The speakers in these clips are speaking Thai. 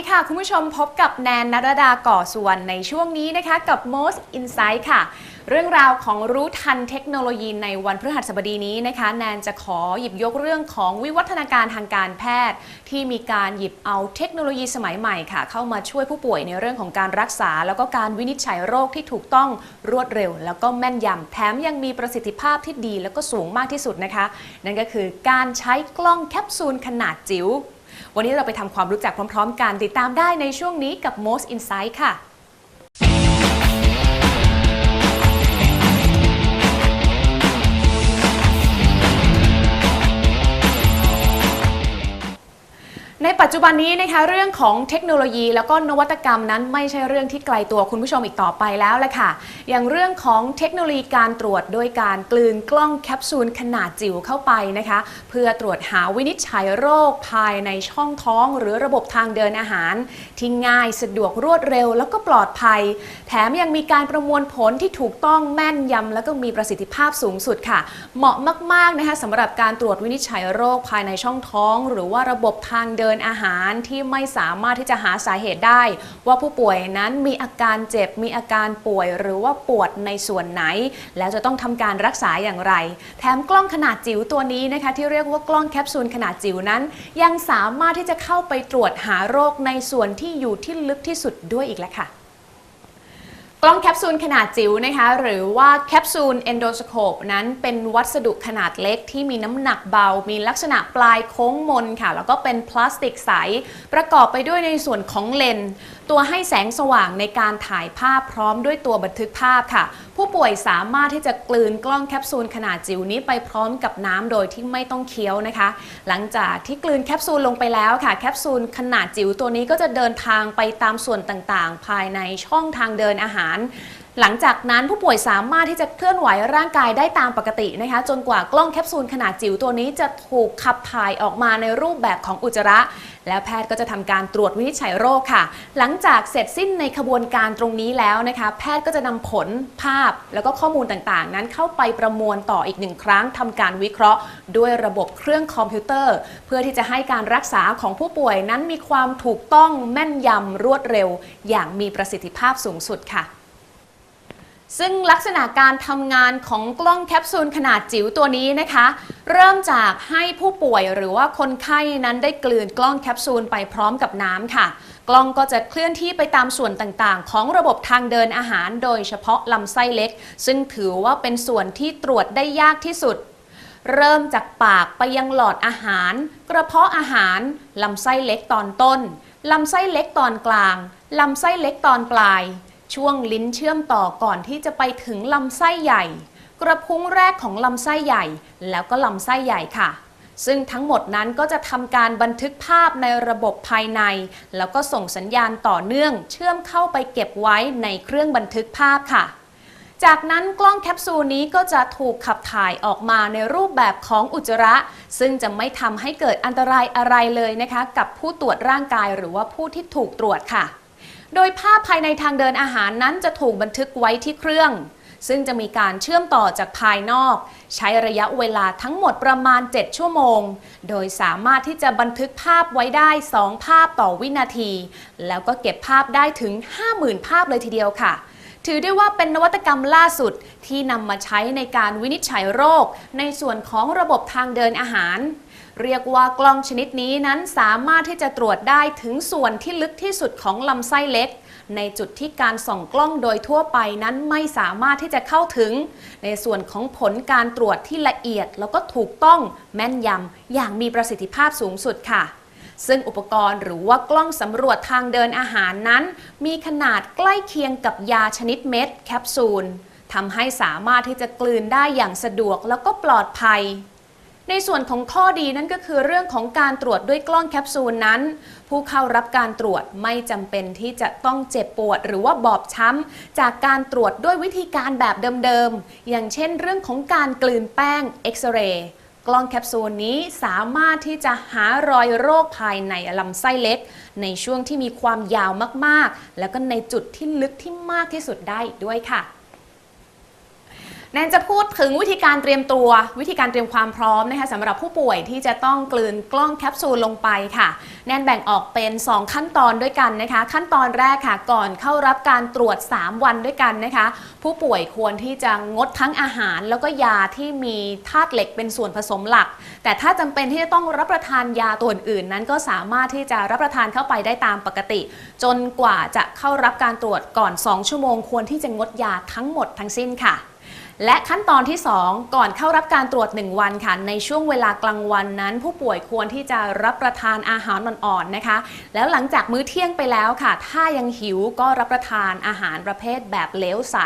ดีค่ะ คุณผู้ชมพบกับแนนนรดาก่อส่วนในช่วงนี้นะคะกับ Most Insight ค่ะ เรื่องราวของรู้ทันเทคโนโลยีในวันพฤหัสบดีนี้นะคะ แนนจะขอหยิบยกเรื่องของวิวัฒนาการทางการแพทย์ ที่มีการหยิบเอาเทคโนโลยีสมัยใหม่ค่ะ เข้ามาช่วยผู้ป่วยในเรื่องของการรักษา แล้วก็การวินิจฉัยโรคที่ถูกต้องรวดเร็ว แล้วก็แม่นยำแถมยังมีประสิทธิภาพที่ดี แล้วก็สูงมากที่สุดนะคะ นั่นก็คือการใช้กล้องแคปซูลขนาดจิ๋ว วันนี้เราไปทำความรู้จักพร้อม ๆ กันติดตามได้ในช่วงนี้กับ Most Insight ค่ะ ปัจจุบันนี้นะคะเรื่องของเทคโนโลยีแล้วก็นวัตกรรมนั้นไม่ใช่เรื่องที่ไกลตัวคุณผู้ชมอีกต่อไปแล้วแหละค่ะ อย่างเรื่องของเทคโนโลยีการตรวจโดยการกลืนกล้องแคปซูลขนาดจิ๋วเข้าไปนะคะ เพื่อตรวจหาวินิจฉัยโรคภายในช่องท้อง หรือระบบทางเดินอาหาร ที่ง่ายสะดวกรวดเร็ว แล้วก็ปลอดภัย แถมยังมีการประมวลผลที่ถูกต้องแม่นยำแล้วก็มีประสิทธิภาพสูงสุดค่ะ เหมาะมากๆนะคะสำหรับการตรวจวินิจฉัยโรคภายในช่องท้อง หรือว่าระบบทางเดินอาาหารที่ไม่สามารถที่จะหาสาเหตุได้ ว่าผู้ป่วยนั้นมีอาการเจ็บมีอาการป่วย หรือว่าปวดในส่วนไหน แล้วจะต้องทำการรักษาอย่างไร แถมกล้องขนาดจิ๋วตัวนี้นะคะที่เรียกว่ากล้องแคปซูลขนาดจิ๋วนั้น ยังสามารถที่จะเข้าไปตรวจหาโรคในส่วนที่อยู่ที่ลึกที่สุดด้วยอีกแล้วค่ะ กล้องแคปซูลขนาดจิ๋วนะคะ หรือว่าแคปซูลเอนโดสโคปนั้นเป็นวัสดุขนาดเล็กที่มีน้ำหนักเบา มีลักษณะปลายโค้งมนค่ะ แล้วก็เป็นพลาสติกใส ประกอบไปด้วยในส่วนของเลนส์ ตัวให้แสงสว่างในการถ่ายภาพพร้อมด้วยตัวบันทึกภาพค่ะ ผู้ป่วยสามารถที่จะกลืนกล้องแคปซูลขนาดจิ๋วนี้ไปพร้อมกับน้ำโดยที่ไม่ต้องเคี้ยวนะคะ หลังจากที่กลืนแคปซูลลงไปแล้วค่ะ แคปซูลขนาดจิ๋วตัวนี้ก็จะเดินทางไปตามส่วนต่างๆ ภายในช่องทางเดินอาหารหลังจากนั้นผู้ป่วยสามารถที่จะเคลื่อนไหวร่างกายได้ตามปกตินะคะ จนกว่ากล้องแคปซูลขนาดจิ๋วตัวนี้จะถูกขับถ่ายออกมาในรูปแบบของอุจจาระ แล้วแพทย์ก็จะทำการตรวจวินิจฉัยโรคค่ะ หลังจากเสร็จสิ้นในขบวนการตรงนี้แล้วนะคะ แพทย์ก็จะนำผลภาพแล้วก็ข้อมูลต่างๆ นั้นเข้าไปประมวลต่ออีกหนึ่งครั้งทำการวิเคราะห์ ด้วยระบบเครื่องคอมพิวเตอร์ เพื่อที่จะให้การรักษาของผู้ป่วยนั้นมีความถูกต้องแม่นยำรวดเร็ว อย่างมีประสิทธิภาพสูงสุดค่ะ ซึ่งลักษณะการทำงานของกล้องแคปซูลขนาดจิ๋วตัวนี้นะคะ เริ่มจากให้ผู้ป่วยหรือว่าคนไข้นั้นได้กลืนกล้องแคปซูลไปพร้อมกับน้ำค่ะ กล้องก็จะเคลื่อนที่ไปตามส่วนต่างๆ ของระบบทางเดินอาหาร โดยเฉพาะลำไส้เล็ก ซึ่งถือว่าเป็นส่วนที่ตรวจได้ยากที่สุด เริ่มจากปากไปยังหลอดอาหาร กระเพาะอาหารลำไส้เล็กตอนต้นลำไส้เล็กตอนกลางลำไส้เล็กตอนปลาย ช่วงลิ้นเชื่อมต่อก่อนที่จะไปถึงลำไส้ใหญ่ กระพุ้งแรกของลำไส้ใหญ่ แล้วก็ลำไส้ใหญ่ค่ะ ซึ่งทั้งหมดนั้นก็จะทำการบันทึกภาพในระบบภายใน แล้วก็ส่งสัญญาณต่อเนื่อง เชื่อมเข้าไปเก็บไว้ในเครื่องบันทึกภาพค่ะจากนั้นกล้องแคปซูลนี้ก็จะถูกขับถ่ายออกมาในรูปแบบของอุจจาระ ซึ่งจะไม่ทำให้เกิดอันตรายอะไรเลยนะคะ กับผู้ตรวจร่างกายหรือว่าผู้ที่ถูกตรวจค่ะ โดยภาพภายในทางเดินอาหารนั้นจะถูกบันทึกไว้ที่เครื่อง ซึ่งจะมีการเชื่อมต่อจากภายนอก ใช้ระยะเวลาทั้งหมดประมาณ 7 ชั่วโมง โดยสามารถที่จะบันทึกภาพไว้ได้ 2 ภาพต่อวินาที แล้วก็เก็บภาพได้ถึง 50,000 ภาพเลยทีเดียวค่ะถือได้ว่าเป็นนวัตกรรมล่าสุดที่นำมาใช้ในการวินิจฉัยโรค ในส่วนของระบบทางเดินอาหาร เรียกว่ากล้องชนิดนี้นั้นสามารถที่จะตรวจได้ถึงส่วนที่ลึกที่สุดของลำไส้เล็ก ในจุดที่การส่องกล้องโดยทั่วไปนั้นไม่สามารถที่จะเข้าถึง ในส่วนของผลการตรวจที่ละเอียด แล้วก็ถูกต้องแม่นยำอย่างมีประสิทธิภาพสูงสุดค่ะซึ่งอุปกรณ์หรือว่ากล้องสำรวจทางเดินอาหารนั้น มีขนาดใกล้เคียงกับยาชนิดเม็ดแคปซูลทำให้สามารถที่จะกลืนได้อย่างสะดวกแล้วก็ปลอดภัย ในส่วนของข้อดีนั่นก็คือเรื่องของการตรวจด้วยกล้องแคปซูลนั้น ผู้เข้ารับการตรวจไม่จำเป็นที่จะต้องเจ็บปวด หรือว่าบอบช้ำ จากการตรวจด้วยวิธีการแบบเดิมๆ อย่างเช่น เรื่องของการกลืนแป้งเอ็กซเรย์กล้องแคปซูลนี้สามารถที่จะหารอยโรคภายในลำไส้เล็ก ในช่วงที่มีความยาวมากๆ แล้วก็ในจุดที่ลึกที่มากที่สุดได้อีกด้วยค่ะ แนนจะพูดถึงวิธีการเตรียมตัว วิธีการเตรียมความพร้อมนะคะสำหรับผู้ป่วยที่จะต้องกลืนกล้องแคปซูลลงไปค่ะ แนนแบ่งออกเป็น 2 ขั้นตอนด้วยกันนะคะ ขั้นตอนแรกค่ะ ก่อนเข้ารับการตรวจ 3 วันด้วยกันนะคะ ผู้ป่วยควรที่จะงดทั้งอาหาร แล้วก็ยาที่มีธาตุเหล็กเป็นส่วนผสมหลัก แต่ถ้าจำเป็นที่จะต้องรับประทานยาตัวอื่นนั้น ก็สามารถที่จะรับประทานเข้าไปได้ตามปกติ จนกว่าจะเข้ารับการตรวจก่อน 2 ชั่วโมง ควรที่จะงดยาทั้งหมดทั้งสิ้นค่ะ และขั้นตอนที่ 2 ก่อนเข้ารับการตรวจ 1 วันค่ะ ในช่วงเวลากลางวันนั้น ผู้ป่วยควรที่จะรับประทานอาหารอ่อนๆนะคะ แล้วหลังจากมื้อเที่ยงไปแล้วค่ะ ถ้ายังหิวก็รับประทานอาหารประเภทแบบเหลวใส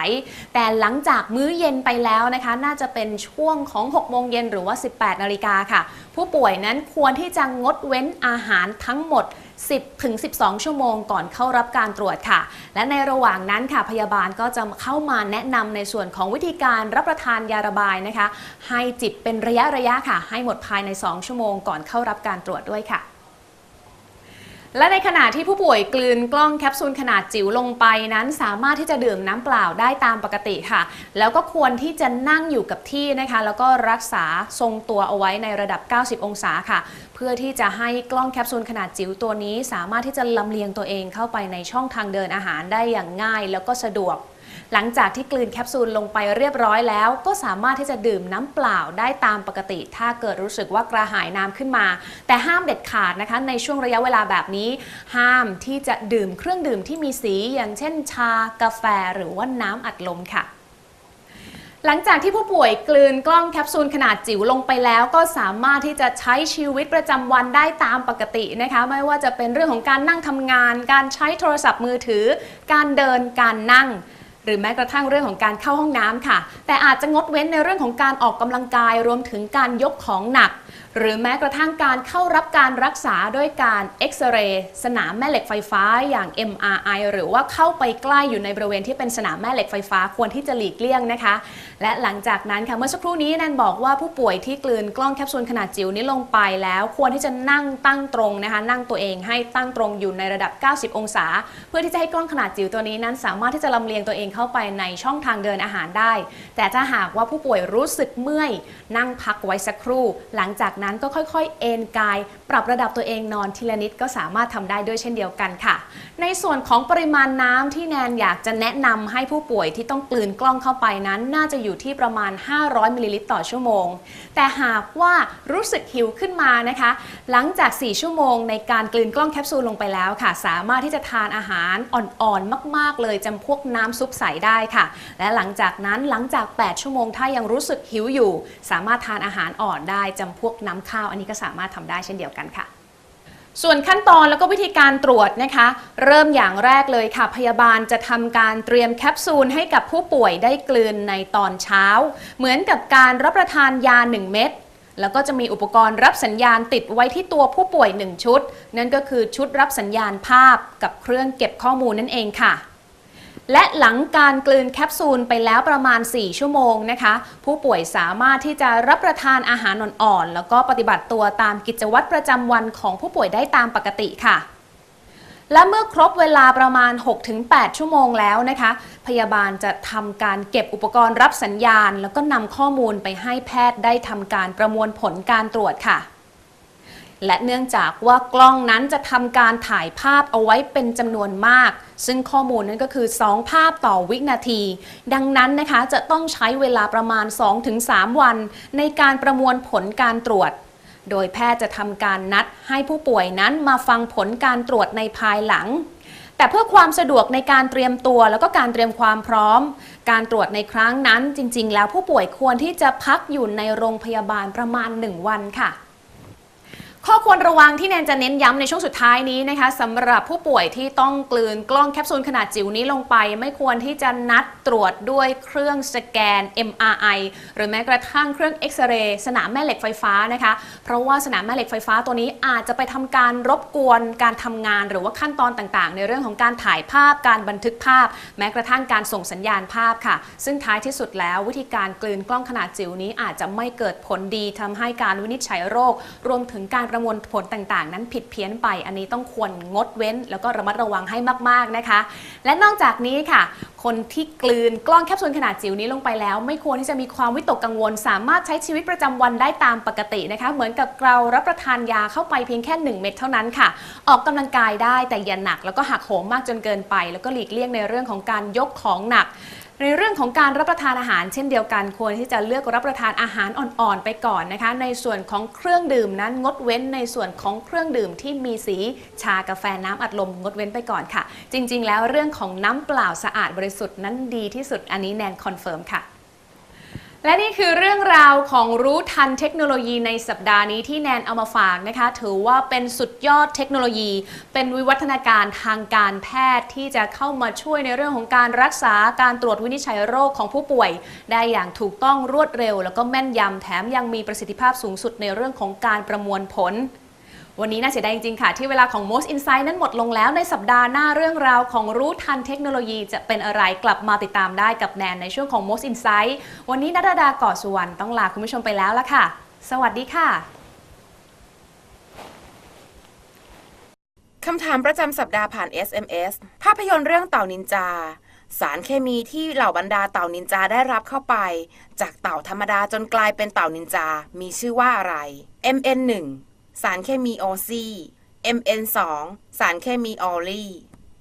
แต่หลังจากมื้อเย็นไปแล้วนะคะ น่าจะเป็นช่วงของ 6 โมงเย็นหรือว่า 18 นาฬิกาค่ะ ผู้ป่วยนั้นควรที่จะงดเว้นอาหารทั้งหมด 10ถึง12 ชั่วโมงก่อนเข้ารับการตรวจค่ะ และในระหว่างนั้นค่ะพยาบาลก็จะเข้ามาแนะนำในส่วนของวิธีการรับประทานยาระบายนะคะ ให้จิบเป็นระยะระยะค่ะ ให้หมดภายใน 2 ชั่วโมงก่อนเข้ารับการตรวจด้วยค่ะ และในขณะที่ผู้ป่วยกลืนกล้องแคปซูลขนาดจิ๋วลงไปนั้น สามารถที่จะดื่มน้ำเปล่าได้ตามปกติค่ะ แล้วก็ควรที่จะนั่งอยู่กับที่นะคะ แล้วก็รักษาทรงตัวเอาไว้ในระดับ 90 องศาค่ะ เพื่อที่จะให้กล้องแคปซูลขนาดจิ๋วตัวนี้ สามารถที่จะลำเลียงตัวเองเข้าไปในช่องทางเดินอาหารได้อย่างง่าย แล้วก็สะดวก หลังจากที่กลืนแคปซูลลงไปเรียบร้อยแล้ว ก็สามารถที่จะดื่มน้ำเปล่าได้ตามปกติ ถ้าเกิดรู้สึกว่ากระหายน้ำขึ้นมา แต่ห้ามเด็ดขาดนะคะในช่วงระยะเวลาแบบนี้ ห้ามที่จะดื่มเครื่องดื่มที่มีสีอย่างเช่น ชากาแฟหรือว่าน้ำอัดลมค่ะหลังจากที่ผู้ป่วยกลืนกล้องแคปซูลขนาดจิ๋วลงไปแล้ว ก็สามารถที่จะใช้ชีวิตประจำวันได้ตามปกตินะคะ ไม่ว่าจะเป็นเรื่องของการนั่งทำงาน การใช้โทรศัพท์มือถือ การเดินการนั่ง หรือแม้กระทั่งเรื่องของการเข้าห้องน้ำค่ะ แต่อาจจะงดเว้นในเรื่องของการออกกำลังกายรวมถึงการยกของหนัก หรือแม้กระทั่งการเข้ารับการรักษาด้วยการเอ็กซเรย์สนามแม่เหล็กไฟฟ้าอย่าง MRI หรือว่าเข้าไปใกล้อยู่ในบริเวณที่เป็นสนามแม่เหล็กไฟฟ้าควรที่จะหลีกเลี่ยงนะคะ และหลังจากนั้นค่ะเมื่อสักครู่นี้แนนบอกว่าผู้ป่วยที่กลืนกล้องแคปซูลขนาดจิ๋วนี้ลงไปแล้ว ควรที่จะนั่งตั้งตรงนะคะ นั่งตัวเองให้ตั้งตรงอยู่ในระดับ 90 องศา เพื่อที่จะให้กล้องขนาดจิ๋วตัวนี้นั้นสามารถที่จะลำเลียงตัวเองเข้าไปในช่องทางเดินอาหารได้ แต่ถ้าหากว่าผู้ป่วยรู้สึกเมื่อย นั่งพักไว้สักครู่ หลังจากนั้นก็ค่อยๆ เอนกาย ปรับระดับตัวเองนอนทีละนิดก็สามารถทำได้ด้วยเช่นเดียวกันค่ะ ในส่วนของปริมาณน้ำที่แนนอยากจะแนะนำให้ผู้ป่วยที่ต้องกลืนกล้องเข้าไปนั้น น่าจะอยู่ที่ประมาณ 500มิลลิลิตรต่อชั่วโมง แต่หากว่ารู้สึกหิวขึ้นมานะคะ หลังจาก 4 ชั่วโมงในการกลืนกล้องแคปซูลลงไปแล้วค่ะ สามารถที่จะทานอาหารอ่อนๆ มาก ๆ เลยจำพวกน้ำซุปใสได้ค่ะ และหลังจากนั้นหลังจาก 8 ชั่วโมงถ้ายังรู้สึกหิวอยู่ สามารถทานอาหารอ่อนได้จำพวกน้ำข้าวอันนี้ก็สามารถทำได้เช่นเดียวกันค่ะส่วนขั้นตอนแล้วก็วิธีการตรวจนะคะ เริ่มอย่างแรกเลยค่ะ พยาบาลจะทำการเตรียมแคปซูลให้กับผู้ป่วยได้กลืนในตอนเช้า เหมือนกับการรับประทานยา 1 เม็ดแล้วก็จะมีอุปกรณ์รับสัญญาณติดไว้ที่ตัวผู้ป่วย 1 ชุด นั่นก็คือชุดรับสัญญาณภาพกับเครื่องเก็บข้อมูลนั่นเองค่ะ และหลังการกลืนแคปซูลไปแล้วประมาณ 4 ชั่วโมงนะคะ ผู้ป่วยสามารถที่จะรับประทานอาหารอ่อนๆ แล้วก็ปฏิบัติตัวตามกิจวัตรประจำวันของผู้ป่วยได้ตามปกติค่ะ และเมื่อครบเวลาประมาณ 6-8 ชั่วโมงแล้วนะคะ พยาบาลจะทำการเก็บอุปกรณ์รับสัญญาณ แล้วก็นำข้อมูลไปให้แพทย์ได้ทำการประมวลผลการตรวจค่ะ และเนื่องจากว่ากล้องนั้นจะทำการถ่ายภาพเอาไว้เป็นจำนวนมาก ซึ่งข้อมูลนั้นก็คือ 2 ภาพต่อวินาที ดังนั้นนะคะจะต้องใช้เวลาประมาณ 2-3 วัน ในการประมวลผลการตรวจ โดยแพทย์จะทำการนัดให้ผู้ป่วยนั้นมาฟังผลการตรวจในภายหลังแต่เพื่อความสะดวกในการเตรียมตัวแล้วก็การเตรียมความพร้อม การตรวจในครั้งนั้นจริง ๆ แล้วผู้ป่วยควรที่จะพักอยู่ในโรงพยาบาลประมาณ 1 วันค่ะ ข้อควรระวังที่แนนจะเน้นย้ำในช่วงสุดท้ายนี้นะคะสำหรับผู้ป่วยที่ต้องกลืนกล้องแคปซูลขนาดจิ๋วนี้ลงไป ไม่ควรที่จะนัดตรวจด้วยเครื่องสแกน MRI หรือแม้กระทั่งเครื่องเอ็กซเรย์สนามแม่เหล็กไฟฟ้านะคะ เพราะว่าสนามแม่เหล็กไฟฟ้าตัวนี้อาจจะไปทำการรบกวนการทำงาน หรือว่าขั้นตอนต่างๆ ในเรื่องของการถ่ายภาพการบันทึกภาพ แม้กระทั่งการส่งสัญญาณภาพค่ะ ซึ่งท้ายที่สุดแล้ววิธีการกลืนกล้องขนาดจิ๋วนี้อาจจะไม่เกิดผลดีทำให้การวินิจฉัยโรค รวมถึงการประมวลผลต่างๆ นั้นผิดเพี้ยนไป อันนี้ต้องควรงดเว้น แล้วก็ระมัดระวังให้มากๆนะคะ และนอกจากนี้ค่ะ คนที่กลืนกล้องแคปซูลขนาดจิ๋วนี้ลงไปแล้ว ไม่ควรที่จะมีความวิตกกังวล สามารถใช้ชีวิตประจำวันได้ตามปกตินะคะ เหมือนกับเรารับประทานยาเข้าไปเพียงแค่ 1 เม็ดเท่านั้นค่ะ ออกกำลังกายได้แต่อย่าหนัก แล้วก็หักโหมมากจนเกินไป แล้วก็หลีกเลี่ยงในเรื่องของการยกของหนัก ในเรื่องของการรับประทานอาหารเช่นเดียวกันควรที่จะเลือกรับประทานอาหารอ่อนๆไปก่อนนะคะ ในส่วนของเครื่องดื่มนั้นงดเว้นในส่วนของเครื่องดื่มที่มีสีชากาแฟน้ำอัดลมงดเว้นไปก่อนค่ะ จริง ๆ แล้วเรื่องของน้ำเปล่าสะอาดบริสุทธิ์นั้นดีที่สุดอันนี้แนนคอนเฟิร์มค่ะ และนี่คือเรื่องราวของรู้ทันเทคโนโลยีในสัปดาห์นี้ที่แนนเอามาฝากนะคะ ถือว่าเป็นสุดยอดเทคโนโลยี เป็นวิวัฒนาการทางการแพทย์ที่จะเข้ามาช่วยในเรื่องของการรักษาการตรวจวินิจฉัยโรคของผู้ป่วย ได้อย่างถูกต้องรวดเร็ว แล้วก็แม่นยำแถมยังมีประสิทธิภาพสูงสุดในเรื่องของการประมวลผล วันนี้น่าเสียดายจริงๆ ค่ะ ที่เวลาของ Most Insight นั้นหมดลงแล้วในสัปดาห์หน้าเรื่องราวของรู้ทันเทคโนโลยีจะเป็นอะไรกลับมาติดตามได้กับแนนในช่วงของ Most Insight วันนี้นัทดาก่อสุวรรณต้องลาคุณผู้ชมไปแล้วละค่ะ สวัสดีค่ะคำถามประจำสัปดาห์ผ่าน SMS ภาพยนตร์เรื่องเต่านินจา สารเคมีที่เหล่าบรรดาเต่านินจาได้รับเข้าไป จากเต่าธรรมดาจนกลายเป็นเต่านินจา มีชื่อว่าอะไร MN 1 สารเคมีโอซี MN 2 สารเคมีออลี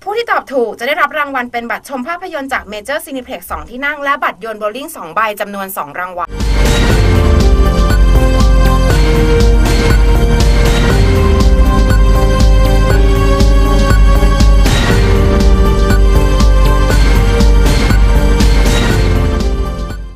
ผู้ที่ตอบถูกจะได้รับรางวัลเป็นบัตรชมภาพยนตร์จากเมเจอร์ซีนิเพล็ก2ที่นั่ง และบัตรโยนโบลิ่ง2ใบจำนวน 2 รางวัล